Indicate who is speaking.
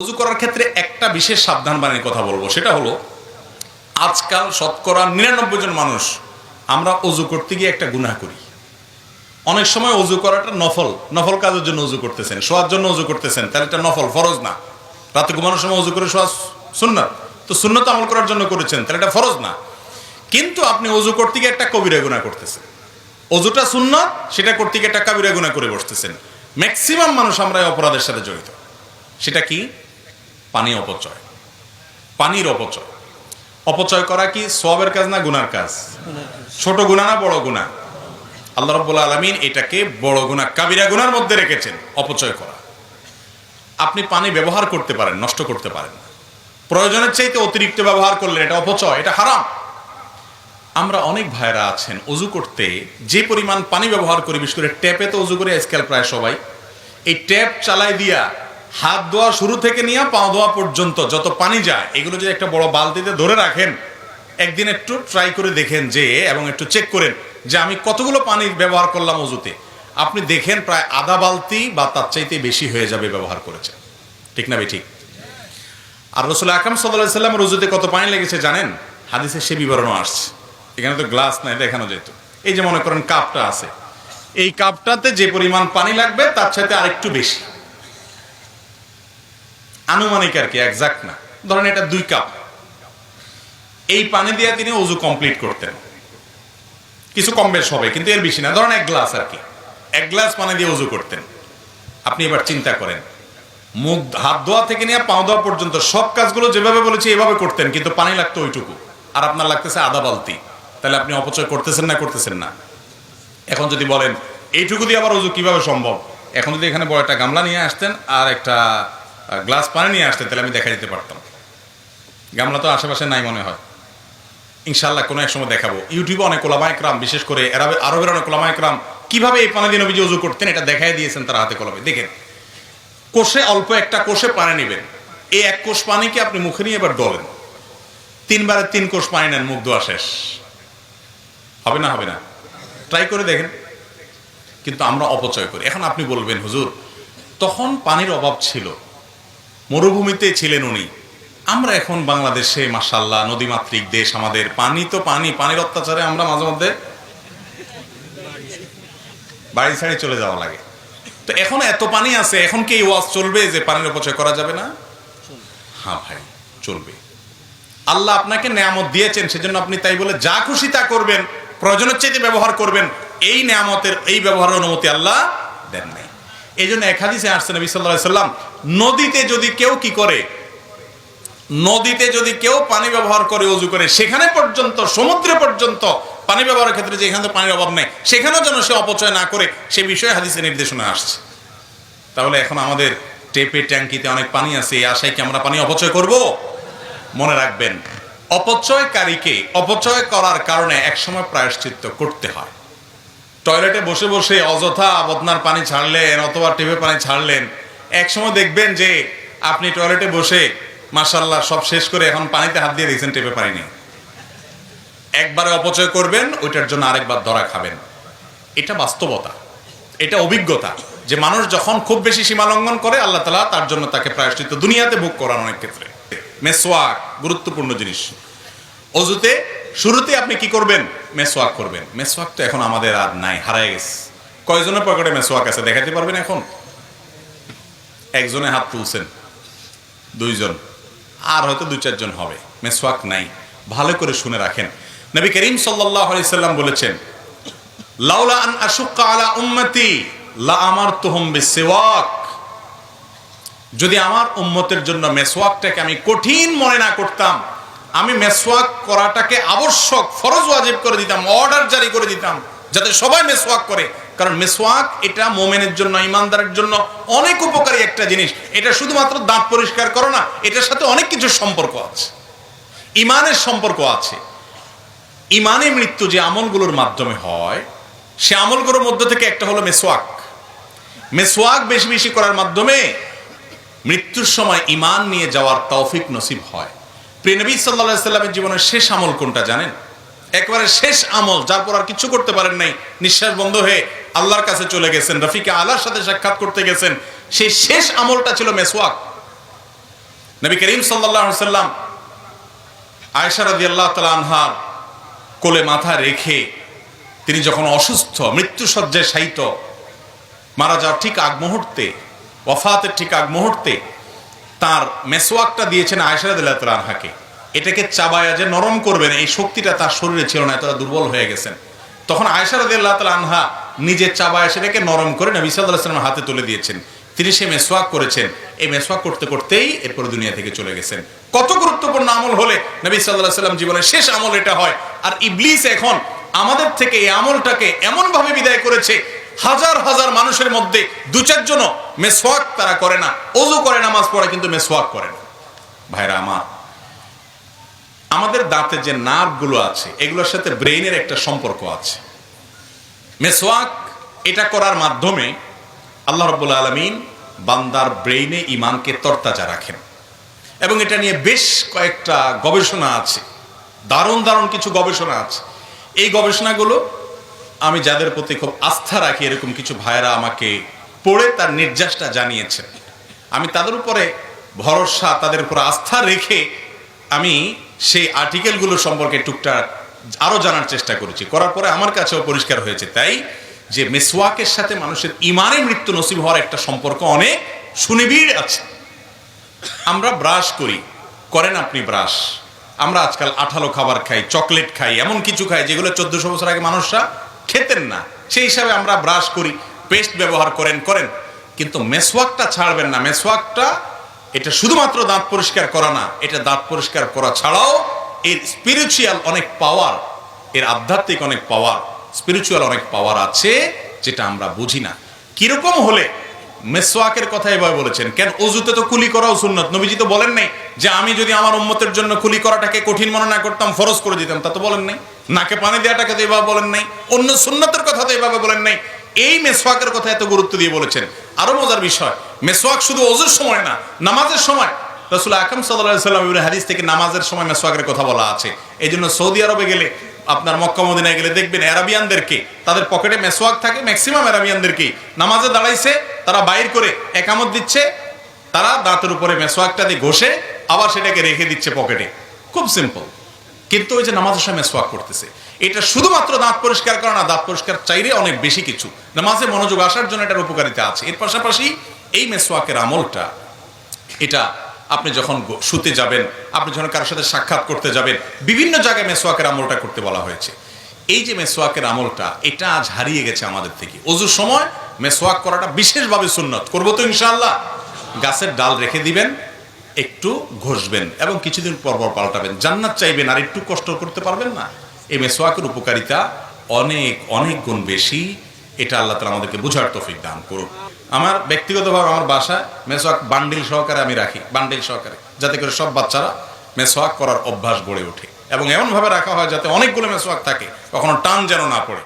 Speaker 1: উজু করার ক্ষেত্রে একটা বিশেষ সাবধান বাণীর কথা বলব। সেটা হলো, আজকাল শতকরা নিরানব্বই জন মানুষ আমরা অজু করতে গিয়ে একটা গুনাহ করি। অনেক সময় অজু করাটা নফল নফল কাজের জন্য অজু করতেছেন, শোয়ার জন্য অজু করতেছেন, তাহলে এটা নফল, ফরজ না। রাতে ঘুমানোর সময় অজু করে শোয়া সুন্নত। তো সুন্নত আমল করার জন্য করেছেন, তাহলে এটা ফরজ না। কিন্তু আপনি অজু করতে গিয়ে একটা কবিরা গুনাহ করতেছেন। অজুটা সুন্নত, সেটা করতে গিয়ে একটা কবিরা গুনাহ করে বসতেছেন। ম্যাক্সিমাম মানুষ আমরা এই অপরাধের সাথে জড়িত। সেটা কি? পানি অপচয়। পানির অপচয়। অপচয় করা কি? সবের কাজ না গুনার কাজ? ছোট গুণা না বড় গুণা আল্লাহ রব্বুল আলমিন এটাকে বড় গুণা কাবিরা গুনার মধ্যে রেখেছেন, অপচয় করা। আপনি পানি ব্যবহার করতে পারেন, নষ্ট করতে পারেন। প্রয়োজনের চাইতে অতিরিক্ত ব্যবহার করলেন, এটা অপচয়, এটা হারাম। আমরা অনেক ভাইরা আছেন অজু করতে যে পরিমাণ পানি ব্যবহার করি, বিশেষ করে ট্যাপে তো অজু করে, আজকাল প্রায় সবাই, এই ট্যাপ চালাই দিয়া হাত ধোয়া শুরু থেকে নিয়ে পা ধোয়া পর্যন্ত যত পানি যায়, এগুলো যদি একটা বড় বালতিতে ধরে রাখেন, একদিন একটু ট্রাই করে দেখেন যে, এবং একটু চেক করেন যে আমি কতগুলো পানি ব্যবহার করলাম অজুতে। আপনি দেখেন প্রায় আধা বালতি বা তার চাইতে বেশি হয়ে যাবে ব্যবহার করেছেন। ঠিক না ঠিক। আর রসুল আকরাম সাল্লাহ সাল্লাম রজুতে কত পানি লেগেছে জানেন? হাদিসে সে বিবরণও আসছে। এখানে তো গ্লাস নাই দেখানো যেত এই যে মনে করেন কাপটা আছে। এই কাপটাতে যে পরিমাণ পানি লাগবে, তার সাথে আরেকটু বেশি। আনুমানিক আর কি একজাক্ট না। ধরেন এটা দুই কাপ। এই পানি দিয়ে তিনি অজু কমপ্লিট করতেন। কিছু কম বেশ হবে, কিন্তু এর বেশি না। ধরেন এক গ্লাস আর কি। এক গ্লাস পানি দিয়ে অজু করতেন। আপনি এবার চিন্তা করেন, মুখ, হাত ধোয়া থেকে নিয়ে পাও ধোয়া পর্যন্ত সব কাজগুলো যেভাবে বলেছি এভাবে করতেন, কিন্তু পানি লাগতো ওইটুকু। আর আপনার লাগতেছে আধা বালতি। তাহলে আপনি অপচয় করতেছেন না করতেছেন না। এখন যদি বলেন, এইটুকু দিয়ে আবার অজু কীভাবে সম্ভব? এখন যদি এখানে বড় একটা গামলা নিয়ে আসতেন আর একটা গ্লাস পানি নিয়ে আসতেন তাহলে আমি দেখা দিতে পারতাম। গামলা তো আশেপাশে নাই মনে হয়। ইনশাল্লাহ কোনো এক সময় দেখাবো। ইউটিউবে অনেক ক্রাম বিশেষ করে আরবে আরবের অনেক ক্রাম কীভাবে এই পানি দিয়ে নবীজি অজু করতেন এটা দেখাই দিয়েছেন তারা হাতে কলমে। দেখেন, কোষে অল্প একটা কোষে পানি নেবেন। এই এক কোষ পানিকে আপনি মুখে নিয়ে এবার ডলেন তিনবারে তিন কোষ পানি নেন, মুখ ধোয়া শেষ। হবে না হবে না। ট্রাই করে দেখেন। কিন্তু আমরা অপচয় করি। এখন আপনি বলবেন, হুজুর, তখন পানির অভাব ছিল। মরুভূমিতে ছিলেন উনি। আমরা এখন বাংলাদেশে মাসাল্লাহ নদীমাতৃক দেশ, আমাদের পানি তো পানি, পানির অত্যাচারে আমরা মাঝে মধ্যে বাড়ি ছাড়ি চলে যাওয়া লাগে। তো এখন এত পানি আছে, এখন কি ওয়াজ চলবে যে পানির অপচয় করা যাবে না? হ্যাঁ ভাই, চলবে। আল্লাহ আপনাকে নেয়ামত দিয়েছেন, সেজন্য আপনি তাই বলে যা খুশি তা করবেন, প্রয়োজনের চাইতে ব্যবহার করবেন, এই নেয়ামতের, এই ব্যবহারের অনুমতি আল্লাহ দেন নাই। এই জন্য এক হাদিসে আসছে নবী সাল্লাহ সাল্লাম, নদীতে যদি কেউ কি করে? নদীতে যদি কেউ পানি ব্যবহার করে, অজু করে, সেখানে পর্যন্ত, সমুদ্রে পর্যন্ত পানি ব্যবহারের ক্ষেত্রে যেখানে তো পানির অভাব নেই, সেখানেও যেন সে অপচয় না করে, সে বিষয়ে হাদিসে নির্দেশনা আসছে। তাহলে এখন আমাদের টেপে ট্যাঙ্কিতে অনেক পানি আছে, এই আশায় কি আমরা পানি অপচয় করব? মনে রাখবেন, অপচয়কারীকে অপচয় করার কারণে একসময় প্রায়শ্চিত্ত করতে হয়। টয়লেটে বসে বসে অযথা বদনার পানি ছাড়লেন অথবা টেপে পানি ছাড়লেন, একসময় দেখবেন যে আপনি টয়লেটে বসে মার্শাল্লাহ সব শেষ করে এখন পানিতে হাত দিয়ে দিয়েছেন টেপে পানি নেই। একবারে অপচয় করবেন, ওইটার জন্য আরেকবার ধরা খাবেন। এটা বাস্তবতা, এটা অভিজ্ঞতা যে মানুষ যখন খুব বেশি সীমা লঙ্ঘন করে, আল্লাহ তালা তার জন্য তাকে প্রায়শ্চিত্ত দুনিয়াতে ভোগ করান অনেক ক্ষেত্রে। মেসোয়াক গুরুত্বপূর্ণ জিনিস। অজুতে শুরুতে আপনি কি করবেন? মেসোয়াক করবেন। মেসোয়াক তো এখন আমাদের আর নাই, হারায় গেছে। কয়জনের পকেটে মেসোয়াক আছে দেখাতে পারবেন এখন? একজনে হাত তুলছেন, দুইজন, আর হয়তো দুই চারজন হবে। মেসোয়াক নাই, ভালো করে শুনে রাখেন। নবী করিম সাল্লাম বলেছেন যদি আমার উম্মতের জন্য মেসওয়াকটাকে আমি কঠিন মনে না করতাম আমি মেসওয়াক করাটাকে আবশ্যক, ফরজ ওয়াজিব করে দিতাম অর্ডার জারি করে দিতাম, যাতে সবাই মেসওয়াক করে। কারণ মেসওয়াক এটা মোমেনের জন্য, ইমানদারের জন্য অনেক উপকারী একটা জিনিস। এটা শুধুমাত্র দাঁত পরিষ্কার করো না, এটার সাথে অনেক কিছু সম্পর্ক আছে। ইমানের সম্পর্ক আছে। ইমানে মৃত্যু যে আমলগুলোর মাধ্যমে হয়, সে আমলগুলোর মধ্য থেকে একটা হলো মেসওয়াক। মেসওয়াক বেশি বেশি করার মাধ্যমে মৃত্যুর সময় ইমান নিয়ে যাওয়ার তৌফিক নসিব হয়। প্রিয় নবী সাল্লাহ সাল্লামের জীবনের শেষ আমল কোনটা জানেন? একবারে শেষ আমল, যার পর আর কিছু করতে পারেন নাই, নিঃশ্বাস বন্ধ হয়ে আল্লাহর কাছে চলে গেছেন, রফিকে আল্লাহর সাথে সাক্ষাৎ করতে গেছেন। সেই শেষ আমলটা ছিল মেসওয়াক। নবী করিম সাল্লাহ সাল্লাম আয়সা রাদি আল্লাহ তালা আনহার কোলে মাথা রেখে তিনি যখন অসুস্থ মৃত্যুসজ্জায় শায়িত, মারা যাওয়ার ঠিক আগ মুহূর্তে ওফাতের ঠিক আগ মুহূর্তে তার মেসোয়াকটা দিয়েছেন আয়সা রাদিল্লাহ তালা আনহাকে। এটাকে চাবায়া যে নরম করবেন, এই শক্তিটা তার শরীরে ছিল না, এতটা দুর্বল হয়ে গেছেন। তখন আয়সা রাদিল্লাহ তালা আনহা নিজে চাবায়া সেটাকে নরম করে নবী সাল্লাহ হাতে তুলে দিয়েছেন। তিনি সে মেসোয়াক করেছেন। এই মেসোয়াক করতে করতেই এরপর দুনিয়া থেকে চলে গেছেন। কত গুরুত্বপূর্ণ আমল হলে নবী সাল্লাহ সাল্লাম জীবনের শেষ আমল এটা হয়। আর ইবলিস এখন আমাদের থেকে এই আমলটাকে এমন ভাবে বিদায় করেছে, হাজার হাজার মানুষের মধ্যে দু চারজনও মেসোয়াক তারা করে না। অজু করে, নামাজ পড়ে, কিন্তু মেসোয়াক করে না। ভাইরা আমার, আমাদের দাঁতে যে নার্ভগুলো আছে, এগুলোর সাথে ব্রেইনের একটা সম্পর্ক আছে। মেসোয়াক এটা করার মাধ্যমে আল্লাহ রব্বুল আলমিন বান্দার ব্রেইনে ইমানকে তরতাজা রাখেন। এবং এটা নিয়ে বেশ কয়েকটা গবেষণা আছে। দারুণ দারুণ কিছু গবেষণা আছে। এই গবেষণাগুলো আমি যাদের প্রতি খুব আস্থা রাখি, এরকম কিছু ভাইয়েরা আমাকে পড়ে তার নির্যাসটা জানিয়েছেন আমি তাদের উপরে ভরসা, তাদের উপর আস্থা রেখে আমি সেই আর্টিকেলগুলো সম্পর্কে টুকটাক আরও জানার চেষ্টা করেছি। করার পরে আমার কাছেও পরিষ্কার হয়েছে। তাই যে মেসওয়াকের সাথে মানুষের ইমানে মৃত্যু নসিব হওয়ার একটা সম্পর্ক অনেক সুনিবিড় আছে। আমরা ব্রাশ করি। করেন আপনি ব্রাশ। আমরা আজকাল আঠালো খাবার খাই, চকলেট খাই, এমন কিছু খাই যেগুলো চোদ্দশো বছর আগে মানুষরা খেতেন না। সেই হিসাবে আমরা ব্রাশ করি। পেস্ট ব্যবহার করেন করেন। কিন্তু মেসওয়াকটা ছাড়বেন না। মেসওয়াকটা, এটা শুধুমাত্র দাঁত পরিষ্কার করা না, এটা দাঁত পরিষ্কার করা ছাড়াও এর স্পিরিচুয়াল অনেক পাওয়ার এর আধ্যাত্মিক অনেক পাওয়ার স্পিরিচুয়াল অনেক পাওয়ার আছে, যেটা আমরা বুঝি না। কীরকম হলে? মেসওয়াকের কথা এভাবে বলেছেন, কেন অজুতে তো কুলি করাও সুন্নত? নবীজি তো বলেন নাই যে, আমি যদি আমার উম্মতের জন্য কুলি করাটাকে কঠিন মনে না করতাম, ফরজ করে দিতাম। তা তো বলেন নাই। নাকে পানি দেওয়াটাকে তো এভাবে বলেন নাই। অন্য সুন্নতের কথা তো এভাবে বলেন নাই। এই মেসওয়াকের কথা এত গুরুত্ব দিয়ে বলেছেন। আরও মজার বিষয়, মেসওয়াক শুধু অজুর সময় না, নামাজের সময়। রসুল সাল্লাহ সাল্লাম হাদিস থেকে নামাজের সময় মেসওয়াকের কথা বলা আছে। এই সৌদি আরবে গেলে, আপনার মক্কা, মদিনায় গেলে দেখবেন অ্যারাবিয়ানদেরকে তাদের পকেটে মেসওয়াক থাকে, ম্যাক্সিমাম অ্যারাবিয়ানদেরকে নামাজে দাঁড়াইছে, তারা বাইর করে একামত দিচ্ছে, তারা দাঁতের উপরে মেসওয়াকটা দিয়ে ঘষে আবার সেটাকে রেখে দিচ্ছে পকেটে। খুব সিম্পল কিন্তু ওই যে নামাজের সময় মেসওয়াক করতেছে এটা শুধুমাত্র দাঁত পরিষ্কার করা না, দাঁত পরিষ্কার চাইলে অনেক বেশি কিছু। নামাজে মনোযোগ আসার জন্য এটার উপকারিতা আছে। এর পাশাপাশি এই মেসওয়াকের আমলটা, এটা আপনি যখন শুতে যাবেন, আপনি যখন কারোর সাথে সাক্ষাৎ করতে যাবেন, বিভিন্ন জায়গায় মেসোয়াকের আমলটা করতে বলা হয়েছে। এই যে মেসোয়াকের আমলটা, এটা আজ হারিয়ে গেছে আমাদের থেকে। অজুর সময় মেসোয়াক করাটা বিশেষভাবে সুন্নত। করব তো ইনশাল্লাহ গাছের ডাল রেখে দিবেন, একটু ঘষবেন এবং কিছুদিন পর পর পাল্টাবেন। জান্নাত চাইবেন, আর একটু কষ্ট করতে পারবেন না? এই মেসোয়াকের উপকারিতা অনেক অনেক গুণ বেশি। এটা আল্লাহ তালা আমাদেরকে বুঝার তফিক দান করুক। আমার ব্যক্তিগতভাবে আমার বাসায় মেসোয়াক বান্ডিল সহকারে আমি রাখি, বান্ডিল সহকারে, যাতে করে সব বাচ্চারা মেসোয়াক করার অভ্যাস গড়ে ওঠে। এবং এমনভাবে রাখা হয় যাতে অনেকগুলো মেসোয়াক থাকে, কখনো টান যেন না পড়ে।